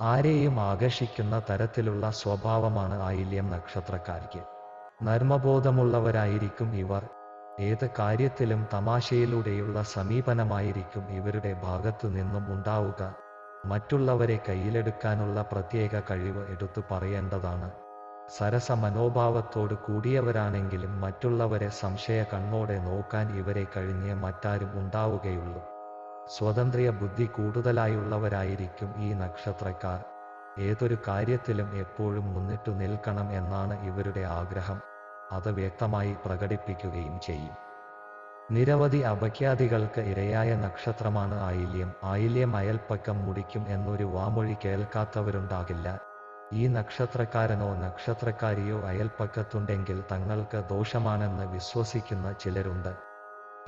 ആരെയും ആകർഷിക്കുന്ന തരത്തിലുള്ള സ്വഭാവമാണ് ആയില്യം നക്ഷത്രക്കാർക്ക്. നർമ്മബോധമുള്ളവരായിരിക്കും ഇവർ. ഏത് കാര്യത്തിലും തമാശയിലൂടെയുള്ള സമീപനമായിരിക്കും ഇവരുടെ ഭാഗത്തു നിന്നും ഉണ്ടാവുക. മറ്റുള്ളവരെ കയ്യിലെടുക്കാനുള്ള പ്രത്യേക കഴിവ് എടുത്തു പറയേണ്ടതാണ്. സരസ മനോഭാവത്തോട് കൂടിയവരാണെങ്കിലും മറ്റുള്ളവരെ സംശയ കണ്ണോടെ നോക്കാൻ ഇവരെ കഴിഞ്ഞ് മറ്റാരും ഉണ്ടാവുകയുള്ളൂ. സ്വതന്ത്ര ബുദ്ധി കൂടുതലായുള്ളവരായിരിക്കും ഈ നക്ഷത്രക്കാർ. ഏതൊരു കാര്യത്തിലും എപ്പോഴും മുന്നിട്ടു നിൽക്കണം എന്നാണ് ഇവരുടെ ആഗ്രഹം. അത് വ്യക്തമായി പ്രകടിപ്പിക്കുകയും ചെയ്യും. നിരവധി അപഖ്യാതികൾക്ക് ഇരയായ നക്ഷത്രമാണ് ആയില്യം. ആയില്യം അയൽപ്പക്കം മുടിക്കും എന്നൊരു വാമൊഴി കേൾക്കാത്തവരുണ്ടാകില്ല. ഈ നക്ഷത്രക്കാരനോ നക്ഷത്രക്കാരിയോ അയൽപ്പക്കത്തുണ്ടെങ്കിൽ തങ്ങൾക്ക് ദോഷമാണെന്ന് വിശ്വസിക്കുന്ന ചിലരുണ്ട്.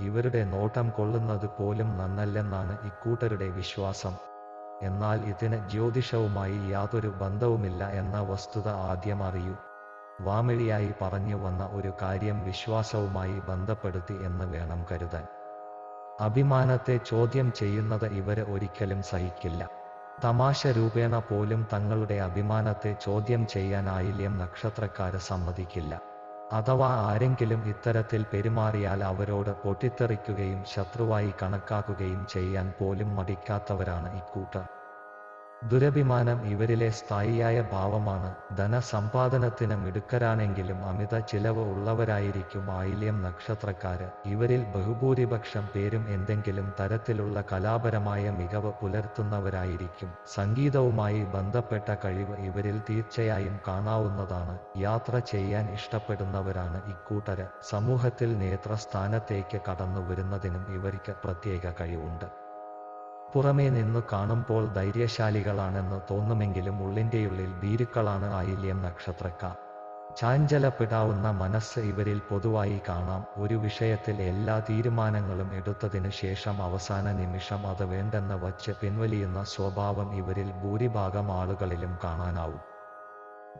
ഇവരുടെ നോട്ടം കൊള്ളുന്നത് പോലും നന്നല്ലെന്നാണ് ഇക്കൂട്ടരുടെ വിശ്വാസം. എന്നാൽ ഇതിന് ജ്യോതിഷവുമായി യാതൊരു ബന്ധവുമില്ല എന്ന വസ്തുത ആദ്യം അറിയൂ. വാമിഴിയായി പറഞ്ഞു വന്ന ഒരു കാര്യം വിശ്വാസവുമായി ബന്ധപ്പെടുത്തി എന്ന് വേണം കരുതാൻ. അഭിമാനത്തെ ചോദ്യം ചെയ്യുന്നത് ഇവരെ ഒരിക്കലും സഹിക്കില്ല. തമാശ രൂപേണ പോലും തങ്ങളുടെ അഭിമാനത്തെ ചോദ്യം ചെയ്യാൻ ആയില്യം നക്ഷത്രക്കാര് സമ്മതിക്കില്ല. അഥവാ ആരെങ്കിലും ഇത്തരത്തിൽ പെരുമാറിയാൽ അവരോട് പൊട്ടിത്തെറിക്കുകയും ശത്രുവായി കണക്കാക്കുകയും ചെയ്യാൻ പോലും മടിക്കാത്തവരാണ് ഇക്കൂട്ടർ ദുരഭിമാനം ഇവരിലെ സ്ഥായിയായ ഭാവമാണ്. ധനസമ്പാദനത്തിന് മിടുക്കരാണെങ്കിലും അമിത ചിലവ് ഉള്ളവരായിരിക്കും ആയില്യം നക്ഷത്രക്കാര്. ഇവരിൽ ബഹുഭൂരിപക്ഷം പേരും എന്തെങ്കിലും തരത്തിലുള്ള കലാപരമായ മികവ് പുലർത്തുന്നവരായിരിക്കും. സംഗീതവുമായി ബന്ധപ്പെട്ട കഴിവ് ഇവരിൽ തീർച്ചയായും കാണാവുന്നതാണ്. യാത്ര ചെയ്യാൻ ഇഷ്ടപ്പെടുന്നവരാണ് ഇക്കൂട്ടര്. സമൂഹത്തിൽ നേത്രസ്ഥാനത്തേക്ക് കടന്നു വരുന്നതിനും ഇവർക്ക് പ്രത്യേക കഴിവുണ്ട്. പുറമേ നിന്ന് കാണുമ്പോൾ ധൈര്യശാലികളാണെന്ന് തോന്നുമെങ്കിലും ഉള്ളിന്റെയുള്ളിൽ ഭീരുക്കളാണ് ആയില്യം നക്ഷത്രക്കാർ. ചാഞ്ചലപ്പെടാവുന്ന മനസ്സ് ഇവരിൽ പൊതുവായി കാണാം. ഒരു വിഷയത്തിൽ എല്ലാ തീരുമാനങ്ങളും എടുത്തതിനു ശേഷം അവസാന നിമിഷം അത് വേണ്ടെന്ന് വച്ച് പിൻവലിയുന്ന സ്വഭാവം ഇവരിൽ ഭൂരിഭാഗം ആളുകളിലും കാണാനാവും.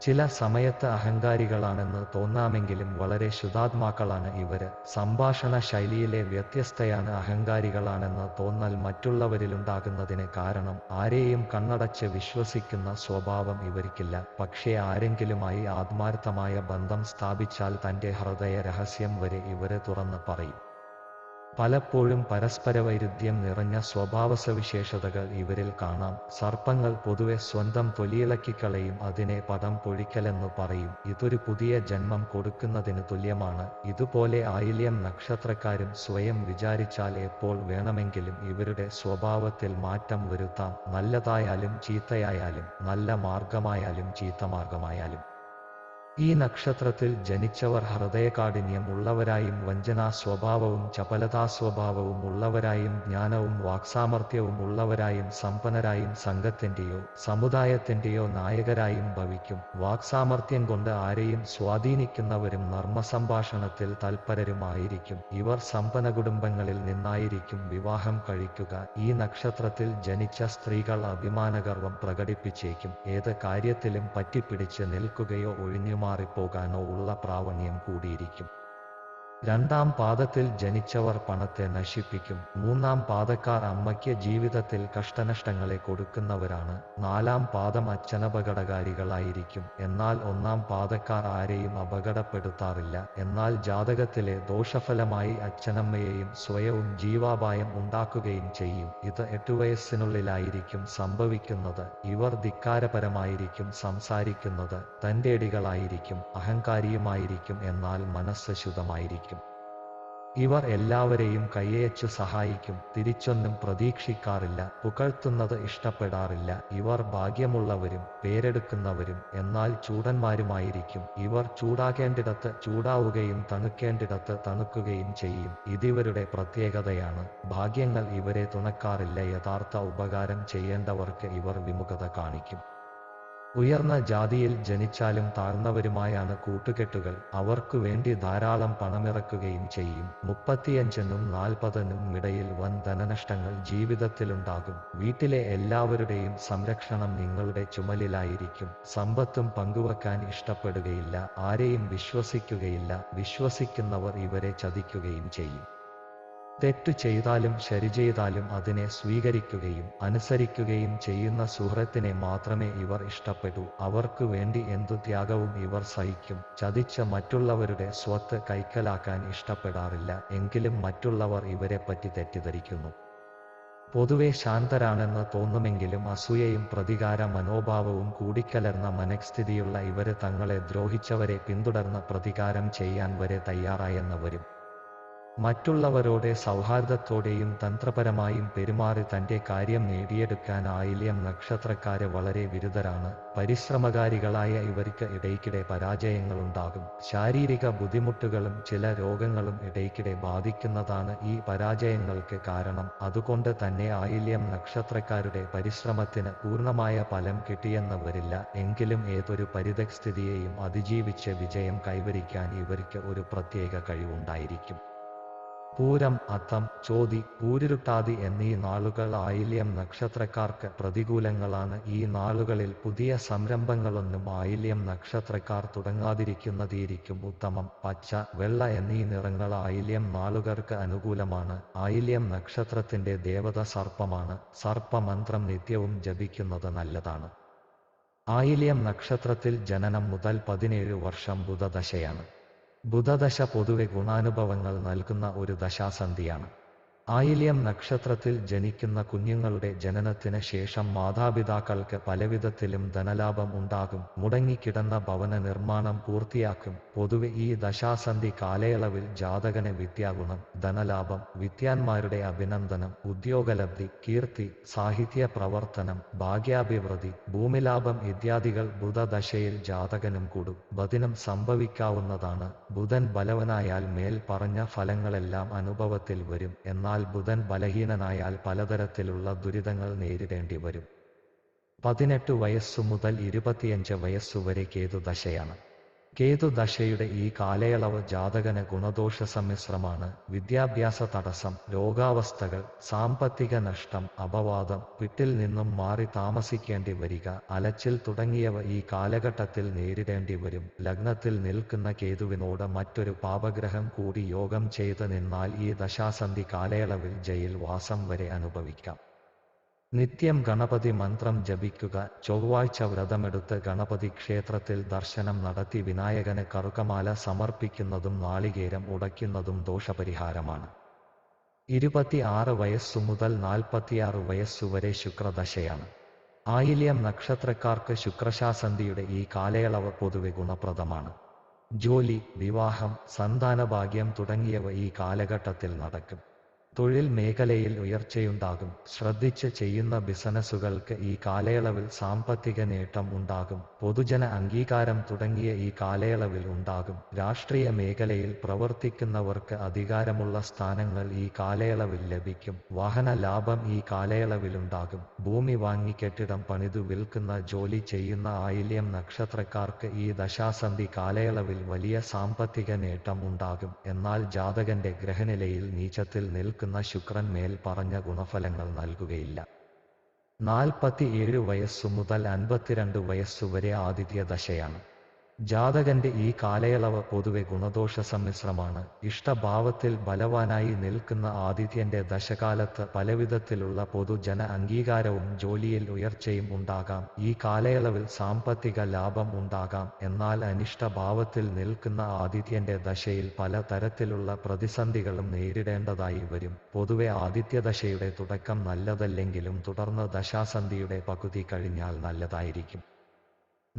ചില സമയത്ത് അഹങ്കാരികളാണെന്ന് തോന്നാമെങ്കിലും വളരെ ശുദ്ധാത്മാക്കളാണ് ഇവർ. സംഭാഷണ ശൈലിയിലെ വ്യത്യസ്തയാണ് അഹങ്കാരികളാണെന്ന് തോന്നൽ മറ്റുള്ളവരിലുണ്ടാകുന്നതിന് കാരണം ആരെയും കണ്ണടച്ച് വിശ്വസിക്കുന്ന സ്വഭാവം ഇവർക്കില്ല. പക്ഷേ ആരെങ്കിലുമായി ആത്മാർത്ഥമായ ബന്ധം സ്ഥാപിച്ചാൽ തന്റെ ഹൃദയ രഹസ്യം വരെ ഇവർ തുറന്ന് പറയും. പലപ്പോഴും പരസ്പര വൈരുദ്ധ്യം നിറഞ്ഞ സ്വഭാവ സ്വഭാവസവിശേഷതകൾ ഇവരിൽ കാണാം. സർപ്പങ്ങൾ പൊതുവെ സ്വന്തം തൊലിയിളക്കിക്കളയും അതിനെ പദം പൊഴിക്കലെന്നു പറയും. ഇതൊരു പുതിയ ജന്മം കൊടുക്കുന്നതിന് തുല്യമാണ്. ഇതുപോലെ ആയില്യം നക്ഷത്രക്കാരും സ്വയം വിചാരിച്ചാൽ എപ്പോൾ വേണമെങ്കിലും ഇവരുടെ സ്വഭാവത്തിൽ മാറ്റം വരുത്താം. നല്ലതായാലും ചീത്തയായാലും നല്ല മാർഗമായാലും ചീത്ത മാർഗമായാലും. ഈ നക്ഷത്രത്തിൽ ജനിച്ചവർ ഹൃദയകാഠിന്യം ഉള്ളവരായും വഞ്ചനാ സ്വഭാവവും ചപലതാ സ്വഭാവവും ഉള്ളവരായും ജ്ഞാനവും വാക്സാമർത്ഥ്യവും ഉള്ളവരായും സമ്പന്നരായും സംഘത്തിന്റെയോ സമുദായത്തിന്റെയോ നായകരായും ഭവിക്കും. വാക്സാമർത്ഥ്യം കൊണ്ട് ആരെയും സ്വാധീനിക്കുന്നവരും നർമ്മസംഭാഷണത്തിൽ തൽപരരുമായിരിക്കും ഇവർ സമ്പന്ന കുടുംബങ്ങളിൽ നിന്നായിരിക്കും വിവാഹം കഴിക്കുക. ഈ നക്ഷത്രത്തിൽ ജനിച്ച സ്ത്രീകൾ അഭിമാനഗർവം പ്രകടിപ്പിച്ചേക്കും. ഏത് കാര്യത്തിലും പറ്റിപ്പിടിച്ച് നിൽക്കുകയോ ഒഴിഞ്ഞു മാറിപ്പോകാനോ ഉള്ള പ്രാവണ്യം കൂടിയിരിക്കും. രണ്ടാം പാദത്തിൽ ജനിച്ചവർ പണത്തെ നശിപ്പിക്കും. മൂന്നാം പാദക്കാർ അമ്മയ്ക്ക് ജീവിതത്തിൽ കഷ്ടനഷ്ടങ്ങളെ കൊടുക്കുന്നവരാണ്. നാലാം പാദം അച്ഛനപകടകാരികളായിരിക്കും. എന്നാൽ ഒന്നാം പാദക്കാർ ആരെയും അപകടപ്പെടുത്താറില്ല. എന്നാൽ ജാതകത്തിലെ ദോഷഫലമായി അച്ഛനമ്മയെയും സ്വയവും ജീവാപായം ഉണ്ടാക്കുകയും ചെയ്യും. ഇത് എട്ടു വയസ്സിനുള്ളിലായിരിക്കും സംഭവിക്കുന്നത്. ഇവർ ധിക്കാരപരമായിരിക്കും സംസാരിക്കുന്നത്. തന്റേടികളായിരിക്കും അഹങ്കാരിയുമായിരിക്കും. എന്നാൽ മനസ്സ് ശുദ്ധമായിരിക്കും ഇവർ എല്ലാവരെയും കയ്യേച്ചു സഹായിക്കും. തിരിച്ചൊന്നും പ്രതീക്ഷിക്കാറില്ല. പുകഴ്ത്തുന്നത് ഇഷ്ടപ്പെടാറില്ല. ഇവർ ഭാഗ്യമുള്ളവരും പേരെടുക്കുന്നവരും എന്നാൽ ചൂടന്മാരുമായിരിക്കും. ഇവർ ചൂടാകേണ്ടിടത്ത് ചൂടാവുകയും തണുക്കേണ്ടിടത്ത് തണുക്കുകയും ചെയ്യും. ഇതിവരുടെ പ്രത്യേകതയാണ്. ഭാഗ്യങ്ങൾ ഇവരെ തുണക്കാറില്ല. യഥാർത്ഥ ഉപകാരം ചെയ്യേണ്ടവർക്ക് ഇവർ വിമുഖത കാണിക്കും. ഉയർന്ന ജാതിയിൽ ജനിച്ചാലും താഴ്ന്നവരുമായാണ് കൂട്ടുകെട്ടുകൾ. അവർക്കു വേണ്ടി ധാരാളം പണമിറക്കുകയും ചെയ്യും. മുപ്പത്തിയഞ്ചിനും നാൽപ്പതിനും ഇടയിൽ വൻ ധനനഷ്ടങ്ങൾ ജീവിതത്തിലുണ്ടാകും. വീട്ടിലെ എല്ലാവരുടെയും സംരക്ഷണം നിങ്ങളുടെ ചുമലിലായിരിക്കും. സമ്പത്തും പങ്കുവെക്കാൻ ഇഷ്ടപ്പെടുകയില്ല. ആരെയും വിശ്വസിക്കുകയില്ല. വിശ്വസിക്കുന്നവർ ഇവരെ ചതിക്കുകയും ചെയ്യും. തെറ്റു ചെയ്താലും ശരി ചെയ്താലും അതിനെ സ്വീകരിക്കുകയും അനുസരിക്കുകയും ചെയ്യുന്ന സുഹൃത്തിനെ മാത്രമേ ഇവർ ഇഷ്ടപ്പെടൂ. അവർക്ക് വേണ്ടി എന്തു ത്യാഗവും ഇവർ സഹിക്കും. ചതിച്ച മറ്റുള്ളവരുടെ സ്വത്ത് കൈക്കലാക്കാൻ ഇഷ്ടപ്പെടാറില്ല. എങ്കിലും മറ്റുള്ളവർ ഇവരെപ്പറ്റി തെറ്റിദ്ധരിക്കുന്നു. പൊതുവെ ശാന്തരാണെന്ന് തോന്നുമെങ്കിലും അസൂയയും പ്രതികാര മനോഭാവവും കൂടിക്കലർന്ന മനഃസ്ഥിതിയുള്ള ഇവർ തങ്ങളെ ദ്രോഹിച്ചവരെ പിന്തുടർന്ന് പ്രതികാരം ചെയ്യാൻ വരെ തയ്യാറായെന്നവരും മറ്റുള്ളവരോടെ സൗഹാർദ്ദത്തോടെയും തന്ത്രപരമായും പെരുമാറി തന്റെ കാര്യം നേടിയെടുക്കാൻ ആയില്യം നക്ഷത്രക്കാര് വളരെ വിരുദ്ധരാണ്. പരിശ്രമകാരികളായ ഇവർക്ക് ഇടയ്ക്കിടെ പരാജയങ്ങളുണ്ടാകും. ശാരീരിക ബുദ്ധിമുട്ടുകളും ചില രോഗങ്ങളും ഇടയ്ക്കിടെ ബാധിക്കുന്നതാണ് ഈ പരാജയങ്ങൾക്ക് കാരണം. അതുകൊണ്ട് തന്നെ ആയില്യം നക്ഷത്രക്കാരുടെ പരിശ്രമത്തിന് പൂർണമായ ഫലം കിട്ടിയെന്ന് വരില്ല എങ്കിലും ഏതൊരു പരിതസ്ഥിതിയെയും അതിജീവിച്ച് വിജയം കൈവരിക്കാൻ ഇവർക്ക് ഒരു പ്രത്യേക കഴിവുണ്ടായിരിക്കും. പൂരം അത്തം ചോതി പൂരിരുട്ടാതി എന്നീ നാളുകൾ ആയില്യം നക്ഷത്രക്കാർക്ക് പ്രതികൂലങ്ങളാണ്. ഈ നാളുകളിൽ പുതിയ സംരംഭങ്ങളൊന്നും ആയില്യം നക്ഷത്രക്കാർ തുടങ്ങാതിരിക്കുന്നതായിരിക്കും ഉത്തമം. പച്ച വെള്ള എന്നീ നിറങ്ങൾ ആയില്യം നാളുകൾക്ക് അനുകൂലമാണ്. ആയില്യം നക്ഷത്രത്തിന്റെ ദേവത സർപ്പമാണ്. സർപ്പമന്ത്രം നിത്യവും ജപിക്കുന്നത് നല്ലതാണ്. ആയില്യം നക്ഷത്രത്തിൽ ജനനം മുതൽ പതിനേഴ് വർഷം ബുധദശയാണ്. ബുധദശ പൊതുവെ ഗുണാനുഭവങ്ങൾ നൽകുന്ന ഒരു ദശാസന്ധിയാണ്. ആയില്യം നക്ഷത്രത്തിൽ ജനിക്കുന്ന കുഞ്ഞുങ്ങളുടെ ജനനത്തിന് ശേഷം മാതാപിതാക്കൾക്ക് പലവിധത്തിലും ധനലാഭം ഉണ്ടാകും. മുടങ്ങിക്കിടന്ന ഭവന നിർമ്മാണം പൂർത്തിയാക്കും. പൊതുവെ ഈ ദശാസന്ധി കാലയളവിൽ ജാതകന് വിദ്യാഗുണം ധനലാഭം വിദ്യാന്മാരുടെ അഭിനന്ദനം ഉദ്യോഗലബ്ധി കീർത്തി സാഹിത്യ പ്രവർത്തനം ഭാഗ്യാഭിവൃദ്ധി ഭൂമിലാഭം ഇത്യാദികൾ ബുധദശയിൽ ജാതകനും കൂടും. ബദിനം സംഭവിക്കാവുന്നതാണ്. ബുധൻ ബലവനായാൽ മേൽ പറഞ്ഞ ഫലങ്ങളെല്ലാം അനുഭവത്തിൽ വരും. എന്നാൽ ബുധൻ ബലഹീനനായാൽ പലതരത്തിലുള്ള ദുരിതങ്ങൾ നേരിടേണ്ടി വരും. പതിനെട്ട് വയസ്സു മുതൽ ഇരുപത്തിയഞ്ച് വയസ്സുവരെ കേതുദശയാണ്. കേതുദശയുടെ ഈ കാലയളവ് ജാതകന് ഗുണദോഷ സമ്മിശ്രമാണ് വിദ്യാഭ്യാസ തടസ്സം രോഗാവസ്ഥകൾ സാമ്പത്തിക നഷ്ടം അപവാദം വീട്ടിൽ നിന്നും മാറി താമസിക്കേണ്ടി വരിക അലച്ചിൽ തുടങ്ങിയവ ഈ കാലഘട്ടത്തിൽ നേരിടേണ്ടി വരും. ലഗ്നത്തിൽ നിൽക്കുന്ന കേതുവിനോട് മറ്റൊരു പാപഗ്രഹം കൂടി യോഗം ചെയ്ത് നിന്നാൽ ഈ ദശാസന്ധി കാലയളവിൽ ജയിൽ വാസം വരെ അനുഭവിക്കാം. നിത്യം ഗണപതി മന്ത്രം ജപിക്കുക. ചൊവ്വാഴ്ച വ്രതമെടുത്ത് ഗണപതി ക്ഷേത്രത്തിൽ ദർശനം നടത്തി വിനായകന് കറുകമാല സമർപ്പിക്കുന്നതും നാളികേരം ഉടയ്ക്കുന്നതും ദോഷപരിഹാരമാണ്. ഇരുപത്തി ആറ് വയസ്സു മുതൽ നാൽപ്പത്തിയാറ് വയസ്സുവരെ ശുക്രദശയാണ്. ആയില്യം നക്ഷത്രക്കാർക്ക് ശുക്രശാസന്ധിയുടെ ഈ കാലയളവ് പൊതുവെ ഗുണപ്രദമാണ്. ജോലി വിവാഹം സന്താനഭാഗ്യം തുടങ്ങിയവ ഈ കാലഘട്ടത്തിൽ നടക്കും. തൊഴിൽ മേഖലയിൽ ഉയർച്ചയുണ്ടാകും. ശ്രദ്ധിച്ച് ചെയ്യുന്ന ബിസിനസ്സുകൾക്ക് ഈ കാലയളവിൽ സാമ്പത്തിക നേട്ടം ഉണ്ടാകും. പൊതുജന അംഗീകാരം തുടങ്ങിയ ഈ കാലയളവിൽ ഉണ്ടാകും. രാഷ്ട്രീയ മേഖലയിൽ പ്രവർത്തിക്കുന്നവർക്ക് അധികാരമുള്ള സ്ഥാനങ്ങൾ ഈ കാലയളവിൽ ലഭിക്കും. വാഹന ലാഭം ഈ കാലയളവിലുണ്ടാകും ഭൂമി വാങ്ങി കെട്ടിടം പണിതു വിൽക്കുന്ന ജോലി ചെയ്യുന്ന ആയില്യം നക്ഷത്രക്കാർക്ക് ഈ ദശാസന്ധി കാലയളവിൽ വലിയ സാമ്പത്തിക നേട്ടം ഉണ്ടാകും. എന്നാൽ ജാതകന്റെ ഗ്രഹനിലയിൽ നീച്ചത്തിൽ നിൽക്കുന്ന ശുക്രൻ മേൽ പറഞ്ഞ ഗുണഫലങ്ങൾ നൽകുകയില്ല. നാൽപ്പത്തിയേഴ് വയസ്സു മുതൽ അൻപത്തിരണ്ട് വയസ്സുവരെ ആദിത്യ ദശയാണ് ജാതകന്റെ ഈ കാലയളവ് പൊതുവെ ഗുണദോഷ സമ്മിശ്രമാണ്. ഇഷ്ടഭാവത്തിൽ ബലവാനായി നിൽക്കുന്ന ആദിത്യന്റെ ദശകാലത്ത് പലവിധത്തിലുള്ള പൊതുജന അംഗീകാരവും ജോലിയിൽ ഉയർച്ചയും ഉണ്ടാകാം. ഈ കാലയളവിൽ സാമ്പത്തിക ലാഭം ഉണ്ടാകാം. എന്നാൽ അനിഷ്ടഭാവത്തിൽ നിൽക്കുന്ന ആദിത്യന്റെ ദശയിൽ പല തരത്തിലുള്ള പ്രതിസന്ധികളും നേരിടേണ്ടതായി വരും. പൊതുവെ ആദിത്യദശയുടെ തുടക്കം നല്ലതല്ലെങ്കിലും തുടർന്ന് ദശാസന്ധിയുടെ പകുതി കഴിഞ്ഞാൽ നല്ലതായിരിക്കും.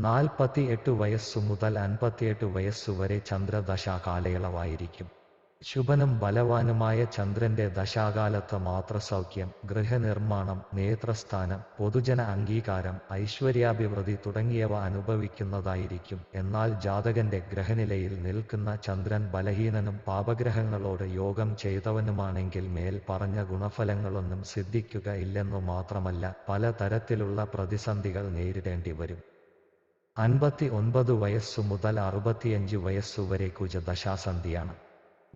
നാൽപ്പത്തി എട്ട് വയസ്സു മുതൽ അൻപത്തിയെട്ട് വയസ്സുവരെ ചന്ദ്രദശ കാലയളവായിരിക്കും ശുഭനും ബലവാനുമായ ചന്ദ്രന്റെ ദശാകാലത്ത് മാത്രസൗഖ്യം ഗൃഹനിർമ്മാണം നേത്രസ്ഥാനം പൊതുജന അംഗീകാരം ഐശ്വര്യാഭിവൃദ്ധി തുടങ്ങിയവ അനുഭവിക്കുന്നതായിരിക്കും. എന്നാൽ ജാതകന്റെ ഗ്രഹനിലയിൽ നിൽക്കുന്ന ചന്ദ്രൻ ബലഹീനനും പാപഗ്രഹങ്ങളോട് യോഗം ചെയ്തവനുമാണെങ്കിൽ മേൽ പറഞ്ഞ ഗുണഫലങ്ങളൊന്നും സിദ്ധിക്കുക ഇല്ലെന്നു മാത്രമല്ല പല തരത്തിലുള്ള പ്രതിസന്ധികൾ നേരിടേണ്ടി വരും അൻപത്തി ഒൻപത് വയസ്സു മുതൽ അറുപത്തിയഞ്ച് വയസ്സുവരെ കുജദശാസന്ധിയാണ്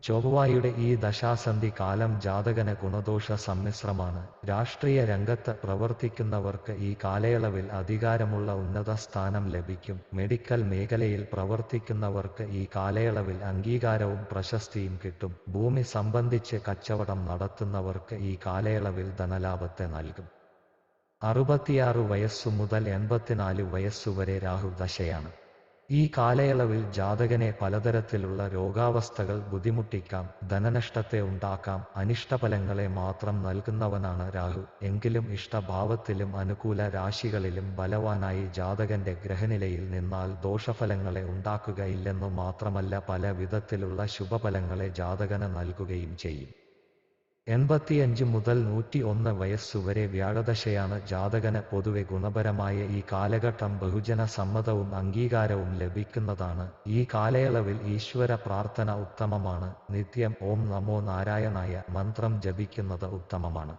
ചൊവ്വായുടെ ഈ ദശാസന്ധി കാലം ജാതകന ഗുണദോഷ സമ്മിശ്രമാണ്. രാഷ്ട്രീയ രംഗത്ത് പ്രവർത്തിക്കുന്നവർക്ക് ഈ കാലയളവിൽ അധികാരമുള്ള ഉന്നത സ്ഥാനം ലഭിക്കും. മെഡിക്കൽ മേഖലയിൽ പ്രവർത്തിക്കുന്നവർക്ക് ഈ കാലയളവിൽ അംഗീകാരവും പ്രശസ്തിയും കിട്ടും. ഭൂമി സംബന്ധിച്ച് കച്ചവടം നടത്തുന്നവർക്ക് ഈ കാലയളവിൽ ധനലാഭത്തെ നൽകും. അറുപത്തിയാറ് വയസ്സു മുതൽ എൺപത്തിനാല് വയസ്സുവരെ രാഹുദശയാണ് ഈ കാലയളവിൽ ജാതകനെ പലതരത്തിലുള്ള രോഗാവസ്ഥകൾ ബുദ്ധിമുട്ടിക്കാം ധനനഷ്ടത്തെ ഉണ്ടാക്കാം അനിഷ്ടഫലങ്ങളെ മാത്രം നൽകുന്നവനാണ് രാഹു. എങ്കിലും ഇഷ്ടഭാവത്തിലും അനുകൂല രാശികളിലും ബലവാനായി ജാതകന്റെ ഗ്രഹനിലയിൽ നിന്നാൽ ദോഷഫലങ്ങളെ ഉണ്ടാക്കുകയില്ലെന്നു മാത്രമല്ല പല വിധത്തിലുള്ള ശുഭഫലങ്ങളെ ജാതകന് നൽകുകയും ചെയ്യും. എൺപത്തിയഞ്ച് മുതൽ നൂറ്റി ഒന്ന് വയസ്സുവരെ വ്യാഴദശയാണ് ജാതകന് പൊതുവെ ഗുണപരമായ ഈ കാലഘട്ടം ബഹുജന സമ്മതവും അംഗീകാരവും ലഭിക്കുന്നതാണ്. ഈ കാലയളവിൽ ഈശ്വര പ്രാർത്ഥന ഉത്തമമാണ്. നിത്യം ഓം നമോ നാരായണായ മന്ത്രം ജപിക്കുന്നത് ഉത്തമമാണ്.